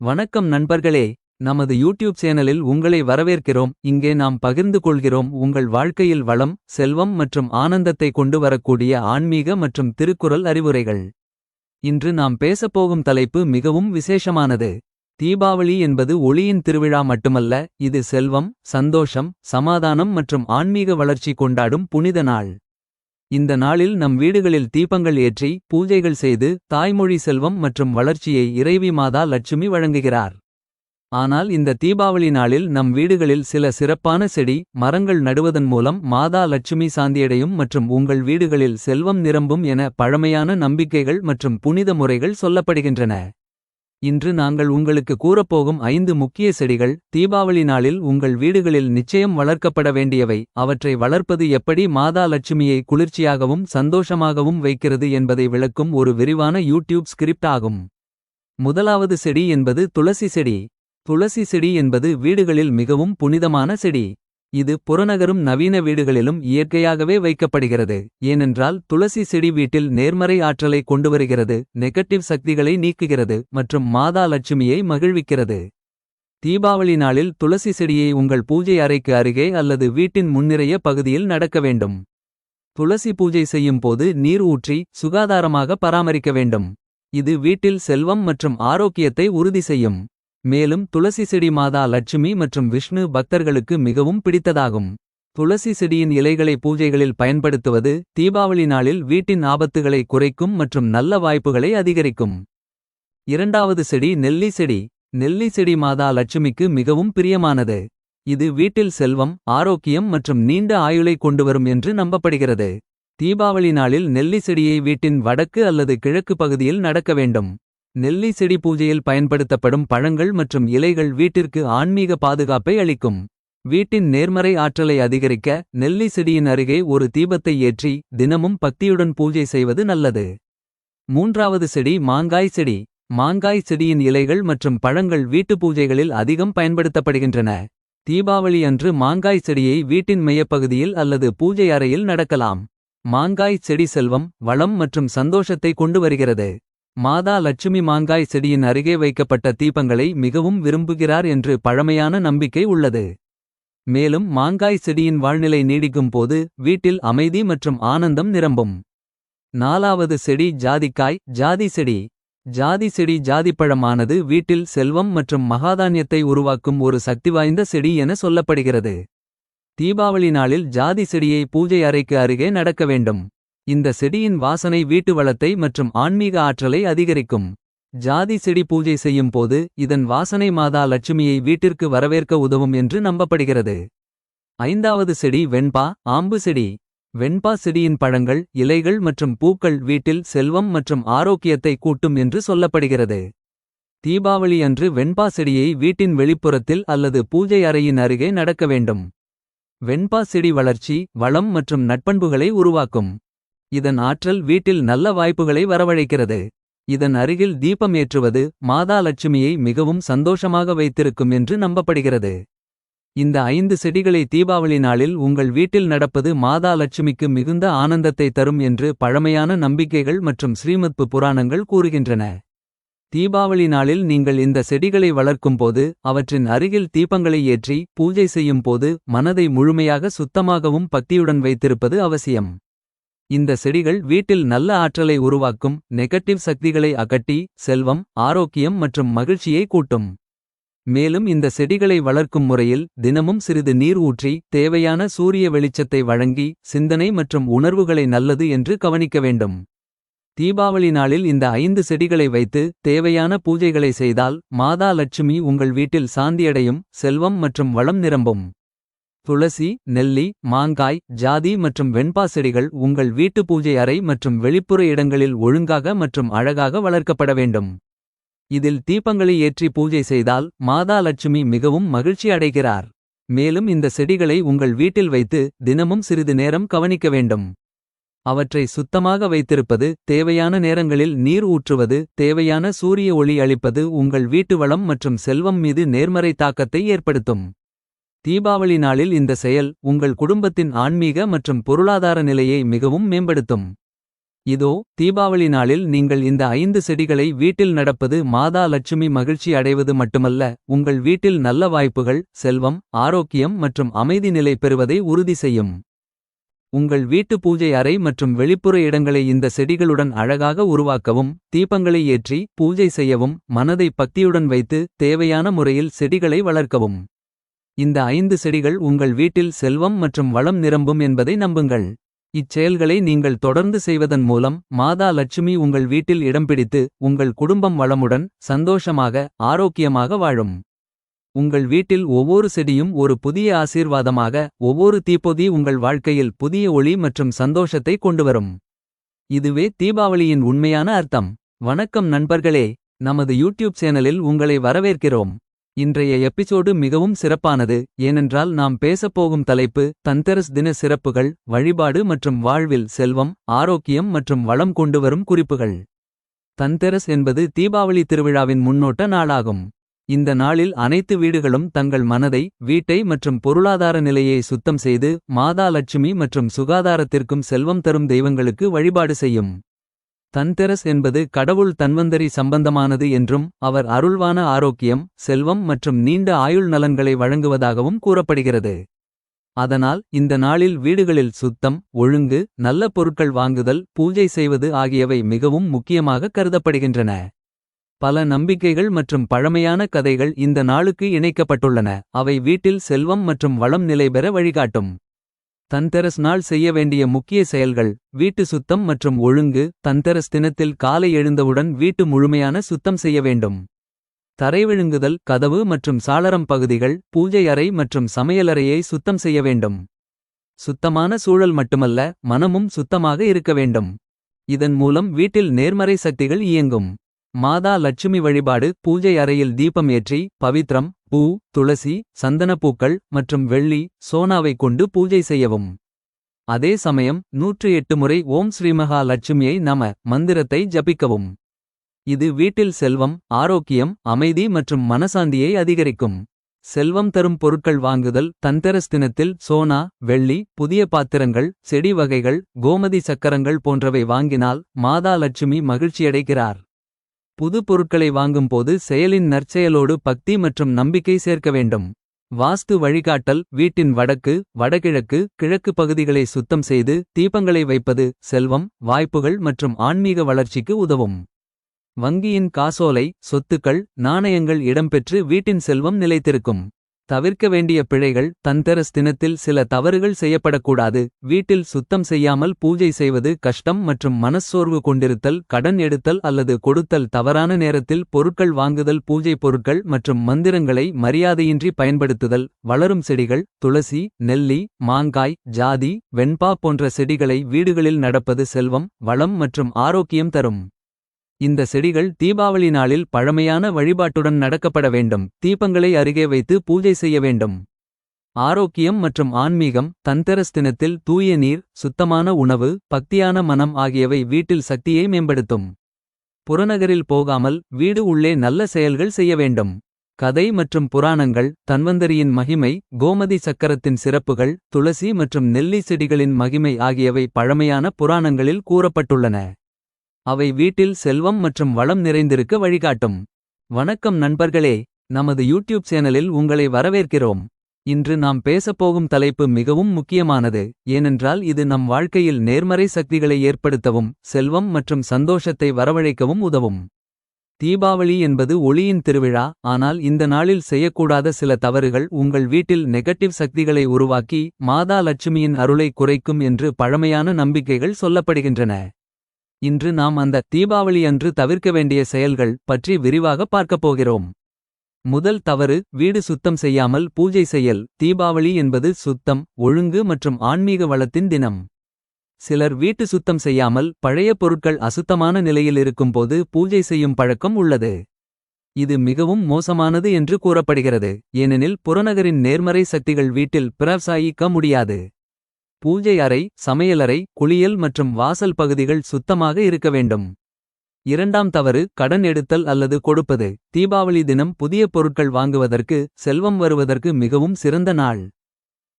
வணக்கம் நண்பர்களே நமது யூடியூப் சேனலில் உங்களை வரவேற்கிறோம். இங்கே நாம் பகிர்ந்து கொள்கிறோம் உங்கள் வாழ்க்கையில் வளம் செல்வம் மற்றும் ஆனந்தத்தை கொண்டு வரக்கூடிய ஆன்மீக மற்றும் திருக்குறள் அறிவுரைகள். இன்று நாம் பேசப்போகும் தலைப்பு மிகவும் விசேஷமானது. தீபாவளி என்பது ஒளியின் திருவிழா மட்டுமல்ல இது செல்வம் சந்தோஷம் சமாதானம் மற்றும் ஆன்மீக வளர்ச்சி கொண்டாடும் புனித நாள். இந்த நாளில் நம் வீடுகளில் தீபங்கள் ஏற்றி பூஜைகள் செய்து தாய்மொழி செல்வம் மற்றும் வளர்ச்சியை இறைவி மாதா லட்சுமி வழங்குகிறார். ஆனால் இந்த தீபாவளி நாளில் நம் வீடுகளில் சில சிறப்பான செடி மரங்கள் நடுவதன் மூலம் மாதா லட்சுமி சாந்தியடையும் மற்றும் உங்கள் வீடுகளில் செல்வம் நிரம்பும் என பழமையான நம்பிக்கைகள் மற்றும் புனித முறைகள் சொல்லப்படுகின்றன. இன்று நாங்கள் உங்களுக்கு கூறப்போகும் ஐந்து முக்கிய செடிகள் தீபாவளி நாளில் உங்கள் வீடுகளில் நிச்சயம் வளர்க்கப்பட வேண்டியவை. அவற்றை வளர்ப்பது எப்படி மாதா லட்சுமியை குளிர்ச்சியாகவும் சந்தோஷமாகவும் வைக்கிறது என்பதை விளக்கும் ஒரு விரிவான யூடியூப் ஸ்கிரிப்ட் ஆகும். முதலாவது செடி என்பது துளசி செடி. துளசி செடி என்பது வீடுகளில் மிகவும் புனிதமான செடி. இது புறநகரும் நவீன வீடுகளிலும் இயற்கையாகவே வைக்கப்படுகிறது. ஏனென்றால் துளசி செடி வீட்டில் நேர்மறை ஆற்றலை கொண்டுவருகிறது நெகட்டிவ் சக்திகளை நீக்குகிறது மற்றும் மாதா லட்சுமியை மகிழ்விக்கிறது. தீபாவளி நாளில் துளசி செடியை உங்கள் பூஜை அறைக்கு அருகே அல்லது வீட்டின் முன்னிறைய பகுதியில் நடக்க வேண்டும். துளசி பூஜை செய்யும் போது நீர் ஊற்றி சுகாதாரமாக பராமரிக்க வேண்டும். இது வீட்டில் செல்வம் மற்றும் ஆரோக்கியத்தை உறுதி செய்யும். மேலும் துளசி செடி மாதா லட்சுமி மற்றும் விஷ்ணு பக்தர்களுக்கு மிகவும் பிடித்ததாகும். துளசி செடியின் இலைகளை பூஜைகளில் பயன்படுத்துவது தீபாவளி நாளில் வீட்டின் ஆபத்துகளை குறைக்கும் மற்றும் நல்ல வாய்ப்புகளை அதிகரிக்கும். இரண்டாவது செடி நெல்லி செடி. நெல்லி செடி மாதா லட்சுமிக்கு மிகவும் பிரியமானது. இது வீட்டில் செல்வம் ஆரோக்கியம் மற்றும் நீண்ட ஆயுளை கொண்டுவரும் என்று நம்பப்படுகிறது. தீபாவளி நாளில் நெல்லி செடியை வீட்டின் வடக்கு அல்லது கிழக்கு பகுதியில் நடக்க வேண்டும். நெல்லி செடி பூஜையில் பயன்படுத்தப்படும் பழங்கள் மற்றும் இலைகள் வீட்டிற்கு ஆன்மீக பாதுகாப்பை அளிக்கும். வீட்டின் நேர்மறை ஆற்றலை அதிகரிக்க நெல்லி செடியின் அருகே ஒரு தீபத்தை ஏற்றி தினமும் பக்தியுடன் பூஜை செய்வது நல்லது. மூன்றாவது செடி மாங்காய் செடி. மாங்காய் செடியின் இலைகள் மற்றும் பழங்கள் வீட்டு பூஜைகளில் அதிகம் பயன்படுத்தப்படுகின்றன. தீபாவளி அன்று மாங்காய் செடியை வீட்டின் மையப்பகுதியில் அல்லது பூஜை அறையில் நடக்கலாம். மாங்காய் செடி செல்வம் வளம் மற்றும் சந்தோஷத்தை கொண்டு வருகிறது. மாதா லட்சுமி மாங்காய் செடியின் அருகே வைக்கப்பட்ட தீபங்களை மிகவும் விரும்புகிறார் என்று பழமையான நம்பிக்கை உள்ளது. மேலும் மாங்காய் செடியின் வாழ்நிலை நீடிக்கும் போது வீட்டில் அமைதி மற்றும் ஆனந்தம் நிரம்பும். நாலாவது செடி ஜாதிக்காய் ஜாதி செடி. ஜாதி செடி ஜாதிப்பழமானது வீட்டில் செல்வம் மற்றும் மகாதானியத்தை உருவாக்கும் ஒரு சக்திவாய்ந்த செடி என சொல்லப்படுகிறது. தீபாவளி நாளில் ஜாதி செடியை பூஜை அறைக்கு அருகே நடக்க வேண்டும். இந்த செடியின் வாசனை வீட்டு வளத்தை மற்றும் ஆன்மீக ஆற்றலை அதிகரிக்கும். ஜாதி செடி பூஜை செய்யும் போது இதன் வாசனை மாதா லட்சுமியை வீட்டிற்கு வரவேற்க உதவும் என்று நம்பப்படுகிறது. ஐந்தாவது செடி வெண்பா ஆம்பு செடி. வெண்பா செடியின் பழங்கள் இலைகள் மற்றும் பூக்கள் வீட்டில் செல்வம் மற்றும் ஆரோக்கியத்தை கூட்டும் என்று சொல்லப்படுகிறது. தீபாவளி அன்று வெண்பா செடியை வீட்டின் வெளிப்புறத்தில் அல்லது பூஜை அறையின் அருகே நடக்க வேண்டும். வெண்பா செடி வளர்ச்சி வளம் மற்றும் நட்பண்புகளை உருவாக்கும். இதன் ஆற்றல் வீட்டில் நல்ல வாய்ப்புகளை வரவழைக்கிறது. இதன் அருகில் தீபம் ஏற்றுவது மாதா லட்சுமியை மிகவும் சந்தோஷமாக வைத்திருக்கும் என்று நம்பப்படுகிறது. இந்த ஐந்து செடிகளை தீபாவளி நாளில் உங்கள் வீட்டில் நடப்பது மாதா லட்சுமிக்கு மிகுந்த ஆனந்தத்தை தரும் என்று பழமையான நம்பிக்கைகள் மற்றும் ஸ்ரீமத்பு புராணங்கள் கூறுகின்றன. தீபாவளி நாளில் நீங்கள் இந்த செடிகளை வளர்க்கும்போது அவற்றின் அருகில் தீபங்களை ஏற்றி பூஜை செய்யும் போது மனதை முழுமையாக சுத்தமாகவும் பக்தியுடன் வைத்திருப்பது அவசியம். இந்த செடிகள் வீட்டில் நல்ல ஆற்றலை உருவாக்கும் நெகட்டிவ் சக்திகளை அகட்டி செல்வம் ஆரோக்கியம் மற்றும் மகிழ்ச்சியை கூட்டும். மேலும் இந்த செடிகளை வளர்க்கும் முறையில் தினமும் சிறிது நீர் ஊற்றி தேவையான சூரிய வெளிச்சத்தை வழங்கி சிந்தனை மற்றும் உணர்வுகளை நல்லது என்று கவனிக்க வேண்டும். தீபாவளி நாளில் இந்த ஐந்து செடிகளை வைத்து தேவையான பூஜைகளை செய்தால் மாதா லட்சுமி உங்கள் வீட்டில் சாந்தியடையும் செல்வம் மற்றும் வளம் நிரம்பும். துளசி நெல்லி மாங்காய் ஜாதி மற்றும் வெண்பா செடிகள் உங்கள் வீட்டு பூஜை அறை மற்றும் வெளிப்புற இடங்களில் ஒழுங்காக மற்றும் அழகாக வளர்க்கப்பட வேண்டும். இதில் தீபங்களை ஏற்றி பூஜை செய்தால் மாதா லட்சுமி மிகவும் மகிழ்ச்சி அடைகிறார். மேலும் இந்த செடிகளை உங்கள் வீட்டில் வைத்து தினமும் சிறிது நேரம் கவனிக்க வேண்டும். அவற்றை சுத்தமாக வைத்திருப்பது தேவையான நேரங்களில் நீர் ஊற்றுவது தேவையான சூரிய ஒளி அளிப்பது உங்கள் வீட்டு வளம் மற்றும் செல்வம் மீது நேர்மறை தாக்கத்தை ஏற்படுத்தும். தீபாவளி நாளில் இந்த செயல் உங்கள் குடும்பத்தின் ஆன்மீக மற்றும் பொருளாதார நிலையை மிகவும் மேம்படுத்தும். இதோ தீபாவளி நாளில் நீங்கள் இந்த ஐந்து செடிகளை வீட்டில் நடப்பது மாதா லட்சுமி மகிழ்ச்சி அடைவது மட்டுமல்ல உங்கள் வீட்டில் நல்ல வாய்ப்புகள் செல்வம் ஆரோக்கியம் மற்றும் அமைதி நிலை பெறுவதை உறுதி செய்யும். உங்கள் வீட்டு பூஜை அறை மற்றும் வெளிப்புற இடங்களை இந்த செடிகளுடன் அழகாக உருவாக்கவும் தீபங்களை ஏற்றி பூஜை செய்யவும் மனதை பக்தியுடன் வைத்து தேவையான முறையில் செடிகளை வளர்க்கவும். இந்த ஐந்து செடிகள் உங்கள் வீட்டில் செல்வம் மற்றும் வளம் நிரம்பும் என்பதை நம்புங்கள். இச்செயல்களை நீங்கள் தொடர்ந்து செய்வதன் மூலம் மாதா லட்சுமி உங்கள் வீட்டில் இடம் பிடித்து உங்கள் குடும்பம் வளமுடன் சந்தோஷமாக ஆரோக்கியமாக வாழும். உங்கள் வீட்டில் ஒவ்வொரு செடியும் ஒரு புதிய ஆசீர்வாதமாக ஒவ்வொரு தீப்பொதி உங்கள் வாழ்க்கையில் புதிய ஒளி மற்றும் சந்தோஷத்தை கொண்டுவரும். இதுவே தீபாவளியின் உண்மையான அர்த்தம். வணக்கம் நண்பர்களே நமது யூடியூப் சேனலில் உங்களை வரவேற்கிறோம். இன்றைய எபிசோடு மிகவும் சிறப்பானது. ஏனென்றால் நாம் பேசப்போகும் தலைப்பு தந்தரஸ் தின சிறப்புகள் வழிபாடு மற்றும் வாழ்வில் செல்வம் ஆரோக்கியம் மற்றும் வளம் கொண்டுவரும் குறிப்புகள். தந்தரஸ் என்பது தீபாவளி திருவிழாவின் முன்னோட்ட நாளாகும். இந்த நாளில் அனைத்து வீடுகளும் தங்கள் மனதை வீட்டை மற்றும் பொருளாதார நிலையை சுத்தம் செய்து மாதா லட்சுமி மற்றும் சுகாதாரத்திற்கும் செல்வம் தரும் தெய்வங்களுக்கு வழிபாடு செய்யும். தன்தெரஸ் என்பது கடவுள் தன்வந்தரி சம்பந்தமானது என்றும் அவர் அருள்வான ஆரோக்கியம் செல்வம் மற்றும் நீண்ட ஆயுள் நலன்களை வழங்குவதாகவும் கூறப்படுகிறது. அதனால் இந்த நாளில் வீடுகளில் சுத்தம் ஒழுங்கு நல்ல பொருட்கள் வாங்குதல் பூஜை செய்வது ஆகியவை மிகவும் முக்கியமாக கருதப்படுகின்றன. பல நம்பிக்கைகள் மற்றும் பழமையான கதைகள் இந்த நாளுக்கு இணைக்கப்பட்டுள்ளன. அவை வீட்டில் செல்வம் மற்றும் வளம் நிலைபெற வழிகாட்டும். தன்தெரஸ் நாள் செய்ய வேண்டிய முக்கிய செயல்கள் வீட்டு சுத்தம் மற்றும் ஒழுங்கு தன்தெரஸ் தினத்தில் காலை எழுந்தவுடன் வீட்டு முழுமையான சுத்தம் செய்ய வேண்டும். தரை விழுங்குதல் கதவு மற்றும் சாளரம் பகுதிகள் பூஜை அறை மற்றும் சமையலறையை சுத்தம் செய்ய வேண்டும். சுத்தமான சூழல் மட்டுமல்ல மனமும் சுத்தமாக இருக்க வேண்டும். இதன் மூலம் வீட்டில் நேர்மறை சக்திகள் இயங்கும். மாதா லட்சுமி வழிபாடு பூஜை அறையில் தீபம் ஏற்றி பவித்ரம் பூ துளசி சந்தனப்பூக்கள் மற்றும் வெள்ளி சோனாவை கொண்டு பூஜை செய்யவும். அதே சமயம் நூற்று எட்டு முறை ஓம் ஸ்ரீமகா லட்சுமியை நம மந்திரத்தை ஜபிக்கவும். இது வீட்டில் செல்வம் ஆரோக்கியம் அமைதி மற்றும் மனசாந்தியை அதிகரிக்கும். செல்வம் தரும் பொருட்கள் வாங்குதல் தந்தரஸ் தினத்தில் சோனா வெள்ளி புதிய பாத்திரங்கள் செடி வகைகள் கோமதி சக்கரங்கள் போன்றவை வாங்கினால் மாதா லட்சுமி மகிழ்ச்சியடைகிறார். புது பொருட்களை வாங்கும்போது செயலின் நற்செயலோடு பக்தி மற்றும் நம்பிக்கை சேர்க்க வேண்டும். வாஸ்து வழிகாட்டல் வீட்டின் வடக்கு வடகிழக்கு கிழக்கு பகுதிகளை சுத்தம் செய்து தீபங்களை வைப்பது செல்வம் வாய்ப்புகள் மற்றும் ஆன்மீக வளர்ச்சிக்கு உதவும். வங்கியின் காசோலை சொத்துக்கள் நாணயங்கள் இடம்பெற்று வீட்டின் செல்வம் நிலைத்திருக்கும். தவிர்க்க வேண்டிய பிழைகள் தந்தரஸ் தினத்தில் சில தவறுகள் செய்யப்படக்கூடாது. வீட்டில் சுத்தம் செய்யாமல் பூஜை செய்வது கஷ்டம் மற்றும் மனச்சோர்வு கொண்டிருத்தல் கடன் எடுத்தல் அல்லது கொடுத்தல் தவறான நேரத்தில் பொருட்கள் வாங்குதல் பூஜை பொருட்கள் மற்றும் மந்திரங்களை மரியாதையின்றி பயன்படுத்துதல் வளரும் செடிகள் துளசி நெல்லி மாங்காய் ஜாதி வெண்பா போன்ற செடிகளை வீடுகளில் நடப்பது செல்வம் வளம் மற்றும் ஆரோக்கியம் தரும். இந்த செடிகள் தீபாவளி நாளில் பழமையான வழிபாட்டுடன் நடக்கப்பட வேண்டும். தீபங்களை அருகே வைத்து பூஜை செய்ய வேண்டும். ஆரோக்கியம் மற்றும் ஆன்மீகம் தந்தரஸ் தினத்தில் தூய நீர் சுத்தமான உணவு பக்தியான மனம் ஆகியவை வீட்டில் சக்தியை மேம்படுத்தும். புறநகரில் போகாமல் வீடு உள்ளே நல்ல செயல்கள் செய்ய வேண்டும். கதை மற்றும் புராணங்கள் தன்வந்தரியின் மகிமை கோமதி சக்கரத்தின் சிறப்புகள் துளசி மற்றும் நெல்லி செடிகளின் மகிமை ஆகியவை பழமையான புராணங்களில் கூறப்பட்டுள்ளன. அவை வீட்டில் செல்வம் மற்றும் வளம் நிறைந்திருக்க வழிகாட்டும். வணக்கம் நண்பர்களே நமது யூடியூப் சேனலில் உங்களை வரவேற்கிறோம். இன்று நாம் பேசப்போகும் தலைப்பு மிகவும் முக்கியமானது ஏனென்றால் இது நம் வாழ்க்கையில் நேர்மறை சக்திகளை ஏற்படுத்தவும் செல்வம் மற்றும் சந்தோஷத்தை வரவழைக்கவும் உதவும். தீபாவளி என்பது ஒளியின் திருவிழா ஆனால் இந்த நாளில் செய்யக்கூடாத சில தவறுகள் உங்கள் வீட்டில் நெகட்டிவ் சக்திகளை உருவாக்கி மாதா லட்சுமியின் அருளை குறைக்கும் என்று பழமையான நம்பிக்கைகள் சொல்லப்படுகின்றன. இன்று நாம் அந்த தீபாவளி அன்று தவிர்க்க வேண்டிய செயல்கள் பற்றி விரிவாக பார்க்கப் போகிறோம். முதல் தவறு வீடு சுத்தம் செய்யாமல் பூஜை செயல் தீபாவளி என்பது சுத்தம் ஒழுங்கு மற்றும் ஆன்மீக வளத்தின் தினம். சிலர் வீட்டு சுத்தம் செய்யாமல் பழைய பொருட்கள் அசுத்தமான நிலையில் இருக்கும்போது பூஜை செய்யும் பழக்கம் உள்ளது. இது மிகவும் மோசமானது என்று கூறப்படுகிறது ஏனெனில் புறநகரின் நேர்மறை சக்திகள் வீட்டில் பிரவசாயிக்க முடியாது. பூஜை அறை சமையலறை குளியல் மற்றும் வாசல் பகுதிகள் சுத்தமாக இருக்க வேண்டும் இரண்டாம் தவறு கடன் எடுத்தல் அல்லது கொடுப்பது தீபாவளி தினம் புதிய பொருட்கள் வாங்குவதற்கு செல்வம் வருவதற்கு மிகவும் சிறந்த நாள்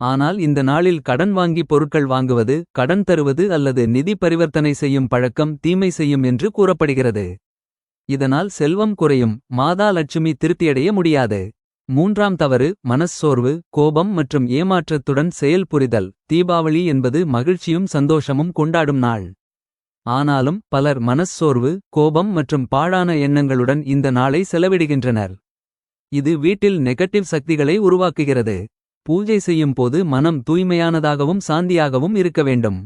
ஆனால் இந்த நாளில் கடன் வாங்கி பொருட்கள் வாங்குவது கடன் தருவது அல்லது நிதி பரிவர்த்தனை செய்யும் பழக்கம் தீமை செய்யும் என்று கூறப்படுகிறது. இதனால் செல்வம் குறையும் மாதா லட்சுமி திருப்தியடைய முடியாது. மூன்றாம் தவறு மனச்சோர்வு கோபம் மற்றும் ஏமாற்றத்துடன் செயல்புரிதல் தீபாவளி என்பது மகிழ்ச்சியும் சந்தோஷமும் கொண்டாடும் நாள். ஆனாலும் பலர் மனச்சோர்வு கோபம் மற்றும் பாழான எண்ணங்களுடன் இந்த நாளை செலவிடுகின்றனர். இது வீட்டில் நெகட்டிவ் சக்திகளை உருவாக்குகிறது. பூஜை செய்யும் போது மனம் தூய்மையானதாகவும் சாந்தியாகவும் இருக்க வேண்டும்.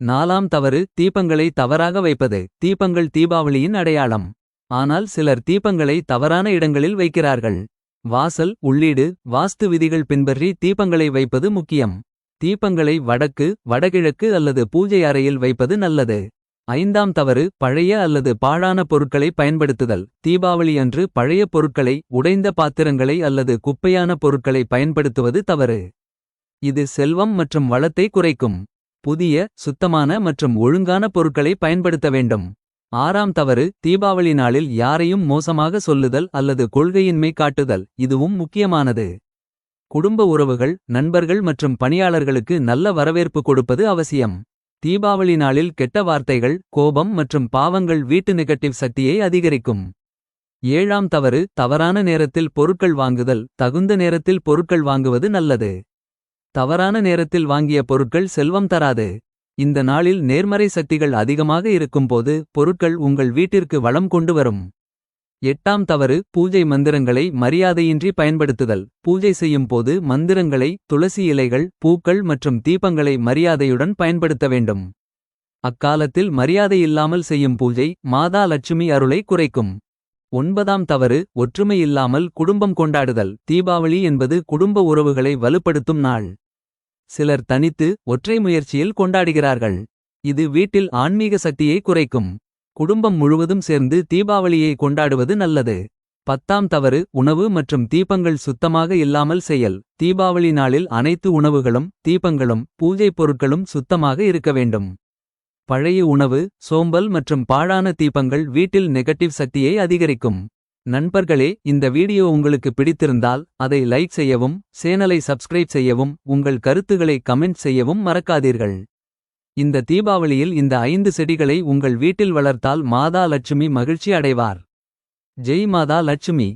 நாலாம் தவறு தீபங்களை தவறாக வைப்பது தீபங்கள் தீபாவளியின் அடையாளம். ஆனால் சிலர் தீபங்களை தவறான இடங்களில் வைக்கிறார்கள். வாசல் உள்ளீடு வாஸ்து விதிகள் பின்பற்றி தீபங்களை வைப்பது முக்கியம். தீபங்களை வடக்கு வடகிழக்கு அல்லது பூஜை அறையில் வைப்பது நல்லது. ஐந்தாம் தவறு பழைய அல்லது பாழான பொருட்களை பயன்படுத்துதல். தீபாவளி அன்று பழைய பொருட்களை உடைந்த பாத்திரங்களை அல்லது குப்பையான பொருட்களை பயன்படுத்துவது தவறு. இது செல்வம் மற்றும் வளத்தை குறைக்கும். புதிய சுத்தமான மற்றும் ஒழுங்கான பொருட்களை பயன்படுத்த வேண்டும். ஆறாம் தவறு தீபாவளி நாளில் யாரையும் மோசமாக சொல்லுதல் அல்லது கொள்கையின்மை காட்டுதல் இதுவும் முக்கியமானது. குடும்ப உறவுகள் நண்பர்கள் மற்றும் பணியாளர்களுக்கு நல்ல வரவேற்பு கொடுப்பது அவசியம். தீபாவளி நாளில் கெட்ட வார்த்தைகள் கோபம் மற்றும் பாவங்கள் வீட்டு நெகட்டிவ் சக்தியை அதிகரிக்கும். ஏழாம் தவறு தவறான நேரத்தில் பொருட்கள் வாங்குதல் தகுந்த நேரத்தில் பொருட்கள் வாங்குவது நல்லது. தவறான நேரத்தில் வாங்கிய பொருட்கள் செல்வம் தராது. இந்த நாளில் நேர்மறை சக்திகள் அதிகமாக இருக்கும்போது பொருட்கள் உங்கள் வீட்டிற்கு வளம் கொண்டு வரும். எட்டாம் தவறு பூஜை மந்திரங்களை மரியாதையின்றி பயன்படுத்துதல். பூஜை செய்யும் போது மந்திரங்களை துளசி இலைகள் பூக்கள் மற்றும் தீபங்களை மரியாதையுடன் பயன்படுத்த வேண்டும். அக்காலத்தில் மரியாதை இல்லாமல் செய்யும் பூஜை மாதா லட்சுமி அருளை குறைக்கும். ஒன்பதாம் தவறு ஒற்றுமை இல்லாமல் குடும்பம் கொண்டாடுதல் தீபாவளி என்பது குடும்ப உறவுகளை வலுப்படுத்தும் நாள். சிலர் தனித்து ஒற்றை முயற்சியில் கொண்டாடுகிறார்கள். இது வீட்டில் ஆன்மீக சக்தியை குறைக்கும். குடும்பம் முழுவதும் சேர்ந்து தீபாவளியை கொண்டாடுவது நல்லது. பத்தாம் தவறு உணவு மற்றும் தீபங்கள் சுத்தமாக இல்லாமல் செயல். தீபாவளி நாளில் அனைத்து உணவுகளும் தீபங்களும் பூஜை பொருட்களும் சுத்தமாக இருக்க வேண்டும். பழைய உணவு சோம்பல் மற்றும் பாழான தீபங்கள் வீட்டில் நெகட்டிவ் சக்தியை அதிகரிக்கும். நண்பர்களே இந்த வீடியோ உங்களுக்கு பிடித்திருந்தால் அதை லைக் செய்யவும் சேனலை சப்ஸ்கிரைப் செய்யவும் உங்கள் கருத்துகளை கமெண்ட் செய்யவும் மறக்காதீர்கள். இந்த தீபாவளியில் இந்த ஐந்து செடிகளை உங்கள் வீட்டில் வளர்த்தால் மாதா லட்சுமி மகிழ்ச்சி அடைவார். ஜெய் மாதா லட்சுமி